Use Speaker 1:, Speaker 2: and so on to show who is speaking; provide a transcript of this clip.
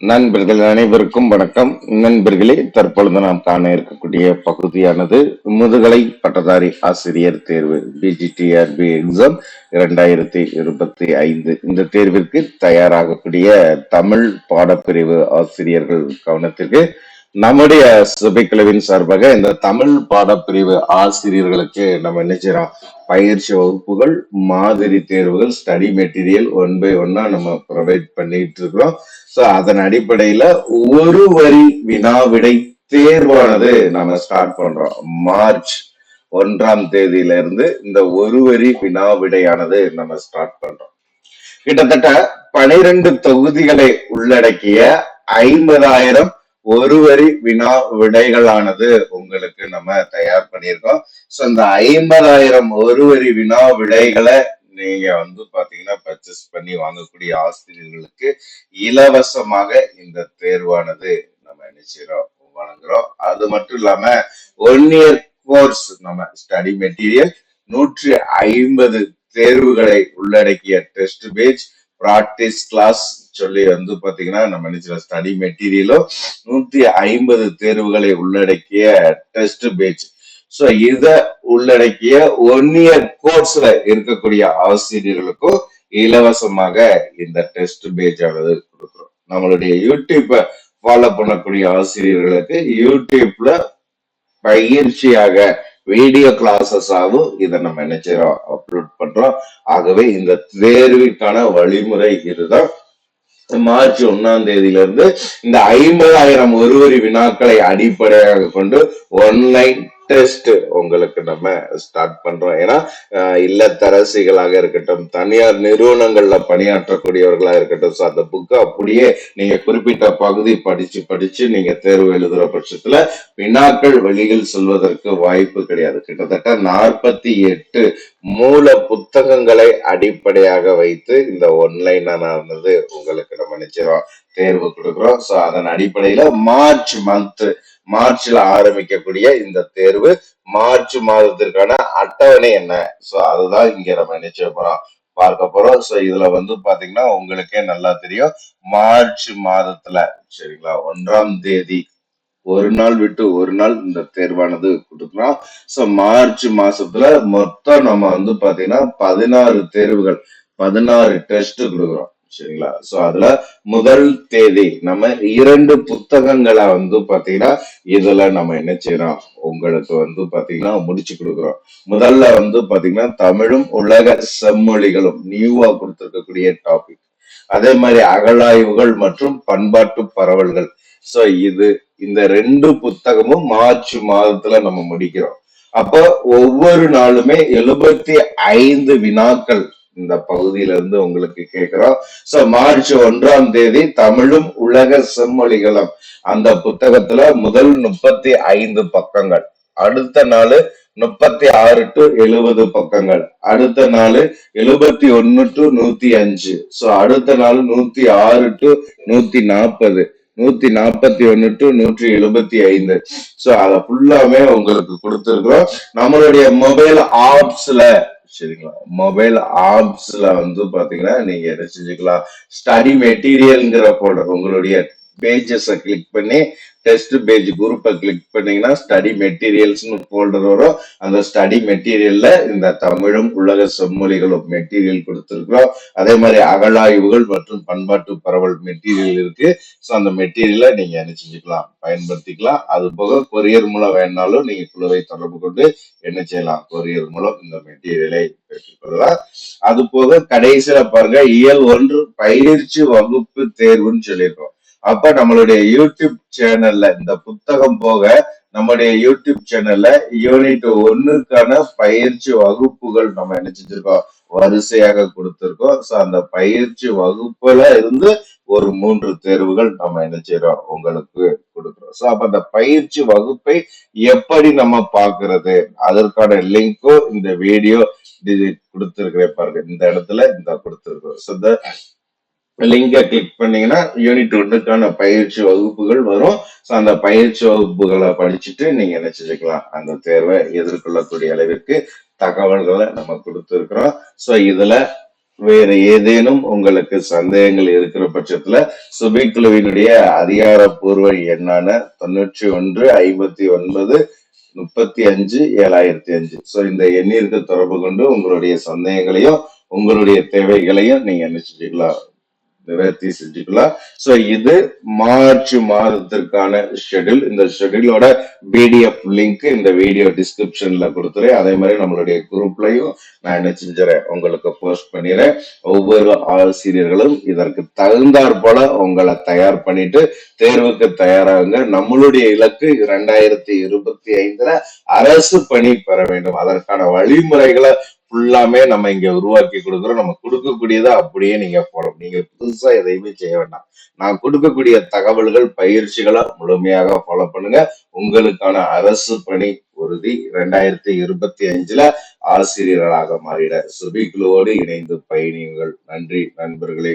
Speaker 1: நண்பர்கள் அனைவருக்கும் வணக்கம். நண்பர்களே தற்பொழுது நாம் காண இருக்கக்கூடிய பகுதியானது முதுகலை பட்டதாரி ஆசிரியர் தேர்வு பிஜிடிஆர்பி எக்ஸாம் இரண்டாயிரத்தி இருபத்தி ஐந்து. இந்த தேர்விற்கு தயாராகக்கூடிய தமிழ் பாடப்பிரிவு ஆசிரியர்கள் கவனத்திற்கு நம்முடைய சுபைக்குழுவின் சார்பாக இந்த தமிழ் பாடப்பிரிவு ஆசிரியர்களுக்கு நம்ம என்ன செய்யறோம்? பயிற்சி வகுப்புகள் மாதிரி தேர்வுகள் ஸ்டடி மெட்டீரியல் ஒன் பை ஒன்னா நம்ம ப்ரொவைட் பண்ணிட்டு இருக்கிறோம். ஸோ அதன் அடிப்படையில ஒரு வரி வினாவிடை தேர்வானது நம்ம ஸ்டார்ட் பண்றோம். மார்ச் ஒன்றாம் தேதியில இருந்து இந்த ஒரு வரி வினாவிடையானது நம்ம ஸ்டார்ட் பண்றோம். கிட்டத்தட்ட பனிரெண்டு தொகுதிகளை உள்ளடக்கிய ஐம்பதாயிரம் ஒரு வரி வினா விடைகளானது உங்களுக்கு நம்ம தயார் பண்ணியிருக்கோம். ஸோ இந்த ஐம்பதாயிரம் ஒரு வரி வினா விடைகளை நீங்க வந்து பாத்தீங்கன்னா பர்ச்சேஸ் பண்ணி வாங்கக்கூடிய ஆசிரியர்களுக்கு இலவசமாக இந்த தேர்வானது நம்ம நினைச்சிரோம் வழங்குறோம். அது மட்டும் இல்லாம ஒன் இயர் கோர்ஸ் நம்ம ஸ்டடி மெட்டீரியல் நூற்றி ஐம்பது தேர்வுகளை உள்ளடக்கிய டெஸ்ட் பேஜ் ப்ராக்டிஸ் கிளாஸ் சொல்லி வந்து பாத்தீங்கன்னா நம்ம நினைச்ச ஸ்டடி மெட்டீரியலும் நூத்தி ஐம்பது தேர்வுகளை உள்ளடக்கிய டெஸ்ட் பேட்ச் ஸோ இத உள்ளடக்கிய ஒன் இயர் கோர்ஸ்ல இருக்கக்கூடிய ஆசிரியர்களுக்கும் இலவசமாக இந்த டெஸ்ட் பேஜ் ஆனது கொடுக்குறோம். நம்மளுடைய யூடியூப்பை ஃபாலோ பண்ணக்கூடிய ஆசிரியர்களுக்கு யூடியூப்ல பயிற்சியாக வீடியோ கிளாஸஸாகவும் ஆகும் இதை நம்ம என்ன செய்யறோம் அப்லோட் பண்றோம். ஆகவே இந்த தேர்விக்கான வழிமுறை இதுதான். மார்ச் ஒன்னாம் தேதியில இருந்து இந்த ஐம்பதாயிரம் ஒருவரி வினாக்களை அடிப்படையாக கொண்டு ஒன்லைன் டெஸ்ட் உங்களுக்கு நம்ம ஸ்டார்ட் பண்றோம். ஏன்னா இல்லத்தரசிகளாக இருக்கட்டும் தனியார் நிறுவனங்கள்ல பணியாற்றக்கூடியவர்களா இருக்கட்டும் so அந்த புக்கை அப்படியே நீங்க குறிப்பிட்ட பகுதி படிச்சு படிச்சு நீங்க தேர்வு எழுதுற பட்சத்துல வினாக்கள் வெளியில் செல்வதற்கு வாய்ப்பு கிடையாது. கிட்டத்தட்ட நாற்பத்தி எட்டு மூல புத்தகங்களை அடிப்படையாக வைத்து இந்த ஒன்லைனானது உங்களுக்கு நம்ம நிச்சயம் தேர்வு கொடுக்குறோம். சோ அதன் அடிப்படையில மார்ச் மந்த் மார்ச்ல ஆரம்பிக்கக்கூடிய இந்த தேர்வு மார்ச் மாதத்திற்கான அட்டவணை என்ன? சோ அதுதான் இங்க நம்ம நிச்சயம் போறோம்? பார்க்க போறோம். சோ இதுல வந்து பாத்தீங்கன்னா உங்களுக்கே நல்லா தெரியும். மார்ச் மாதத்துல சரிங்களா? ஒன்றாம் தேதி. ஒரு நாள் விட்டு ஒரு நாள் இந்த தேர்வானது கொடுக்கலாம் சோ மார்ச் மாசத்துல மொத்தம் நம்ம வந்து பாத்தீங்கன்னா பதினாறு தேர்வுகள் பதினாறு டெஸ்ட் கொடுக்குறோம். சரிங்களா? சோ அதுல முதல் தேதி நம்ம இரண்டு புத்தகங்களை வந்து பாத்தீங்கன்னா இதுல நம்ம என்ன செய்யறோம்? உங்களுக்கு வந்து பாத்தீங்கன்னா முடிச்சு கொடுக்குறோம். முதல்ல வந்து பாத்தீங்கன்னா தமிழும் உலக செம்மொழிகளும் நியூவா கொடுத்திருக்கக்கூடிய டாபிக் அதே மாதிரி அகழாய்வுகள் மற்றும் பண்பாட்டு பரவல்கள். சோ இது இந்த ரெண்டு புத்தகமும் மார்ச் மாதத்துல நம்ம முடிக்கிறோம். அப்போ ஒவ்வொரு நாளுமே எழுபத்தி ஐந்து வினாக்கள் இந்த பகுதியில இருந்து உங்களுக்கு கேட்கிறோம். சோ மார்ச் ஒன்றாம் தேதி தமிழும் உலக செம்மொழிகளும். அந்த புத்தகத்துல முதல் முப்பத்தி ஐந்து பக்கங்கள். அடுத்த நாள் முப்பத்தி ஆறு டு எழுபது பக்கங்கள். அடுத்த நாள் எழுபத்தி ஒன்னு டு நூத்தி அஞ்சு. சோ அடுத்த நாள் நூத்தி ஆறு டு நூத்தி நாற்பது நூத்தி நாற்பத்தி ஒன்னு டு நூற்றி எழுபத்தி ஐந்து. சோ அத ஃபுல்லாமே உங்களுக்கு கொடுத்துருக்கோம் நம்மளுடைய மொபைல் ஆப்ஸ்ல சரிங்களா மொபைல் ஆப்ஸ்ல வந்து பாத்தீங்கன்னா நீங்க என்ன செஞ்சுக்கலாம்? ஸ்டடி மெட்டீரியல்ங்கிற போல்டர் உங்களுடைய பேஜஸ் கிளிக் பண்ணி டெஸ்ட் பேஜ் குரூப்பை கிளிக் பண்ணீங்கன்னா ஸ்டடி மெட்டீரியல்ஸ்னு ஃபோல்டர் வரும். அந்த ஸ்டடி மெட்டீரியல்ல இந்த தமிழும் உலக செம்மொழிகளும் மெட்டீரியல் கொடுத்துருக்குறோம். அதே மாதிரி அகழாய்வுகள் மற்றும் பண்பாட்டு பரவல் மெட்டீரியல் இருக்கு. ஸோ அந்த மெட்டீரியலை நீங்க என்ன செஞ்சுக்கலாம்? பயன்படுத்திக்கலாம். அது போக கொரியர் மூலம் வேணாலும் நீங்க குழுவை தொடர்பு கொண்டு என்ன செய்யலாம்? கொரியர் மூலம் இந்த மெட்டீரியலை பெற்றுக்கொள்ளலாம் அது போக கடைசியில பாருங்க இயல் ஒன்று பயிற்சி வகுப்பு தேர்வுன்னு சொல்லியிருக்கோம். அப்ப நம்மளுடைய யூடியூப் சேனல்ல இந்த புத்தகம் போக நம்முடைய யூடியூப் சேனல்ல யூனிட் ஒன்னுக்கான பயிற்சி வகுப்புகள் நம்ம என்ன செஞ்சிருக்கோம் வரிசையாக கொடுத்திருக்கோம். சோ அந்த பயிற்சி வகுப்புல இருந்து ஒரு மூன்று தேர்வுகள் நம்ம என்ன செய்யறோம் உங்களுக்கு கொடுக்குறோம். சோ அப்ப அந்த பயிற்சி வகுப்பை எப்படி நம்ம பாக்குறது அதற்கான லிங்க்கும் இந்த வீடியோ கொடுத்திருக்கிறேன் பாருங்க. இந்த இடத்துல இந்த கொடுத்திருக்கோம் ஸோ இந்த லிங்கை கிளிக் பண்ணீங்கன்னா யூனிட் ஒன்றுக்கான பயிற்சி வகுப்புகள் வரும். ஸோ அந்த பயிற்சி வகுப்புகளை படிச்சுட்டு நீங்க என்ன செஞ்சுக்கலாம் அந்த தேர்வை எதிர்கொள்ளக்கூடிய அளவிற்கு தகவல்களை நம்ம கொடுத்துருக்குறோம். ஸோ இதுல வேறு ஏதேனும் உங்களுக்கு சந்தேகங்கள் இருக்கிற பட்சத்துல சுபிக்குழுவினுடைய அதிகாரப்பூர்வ எண்ணான தொண்ணூற்றி ஒன்று ஐம்பத்தி ஒன்பது முப்பத்தி அஞ்சு ஏழாயிரத்தி அஞ்சு. ஸோ இந்த எண்ணிற்கு தொடர்பு கொண்டு உங்களுடைய சந்தேகங்களையும் உங்களுடைய தேவைகளையும் நீங்க என்ன செஞ்சுக்கலாம் நிவர்த்தி செஞ்சுக்கலாம் சோ இது மார்ச் மாதத்திற்கான ஷெடியூல் இந்த ஷெடியூலோட பிடிஎஃப் லிங்க் இந்த வீடியோ டிஸ்கிரிப்ஷன்ல கொடுத்துறேன். அதே மாதிரி நம்மளுடைய குரூப்லயும் நான் என்ன செஞ்சுறேன் உங்களுக்கு போஸ்ட் பண்ணிடுறேன். ஒவ்வொரு ஆசிரியர்களும் இதற்கு தகுந்தாற் போல உங்களை தயார் பண்ணிட்டு தேர்வுக்கு தயாராகுங்க. நம்மளுடைய இலக்கு இரண்டாயிரத்தி இருபத்தி ஐந்துல அரசு பணி பெற வேண்டும். அதற்கான வழிமுறைகளை ஃபுல்லாமே நம்ம இங்க உருவாக்கி கொடுக்குறோம். நம்ம கொடுக்கக்கூடியதை அப்படியே நீங்க ஃபாலோ நீங்க புதுசா எதையுமே செய்ய வேண்டாம். நான் கொடுக்கக்கூடிய தகவல்கள் பயிற்சிகளை முழுமையாக ஃபாலோ பண்ணுங்க. உங்களுக்கான அரசு பணி உறுதி இரண்டாயிரத்தி இருபத்தி அஞ்சுல ஆசிரியர்களாக மாறிட. சுபிக்குழுவோடு இணைந்து பயணியுங்கள். நன்றி நண்பர்களே.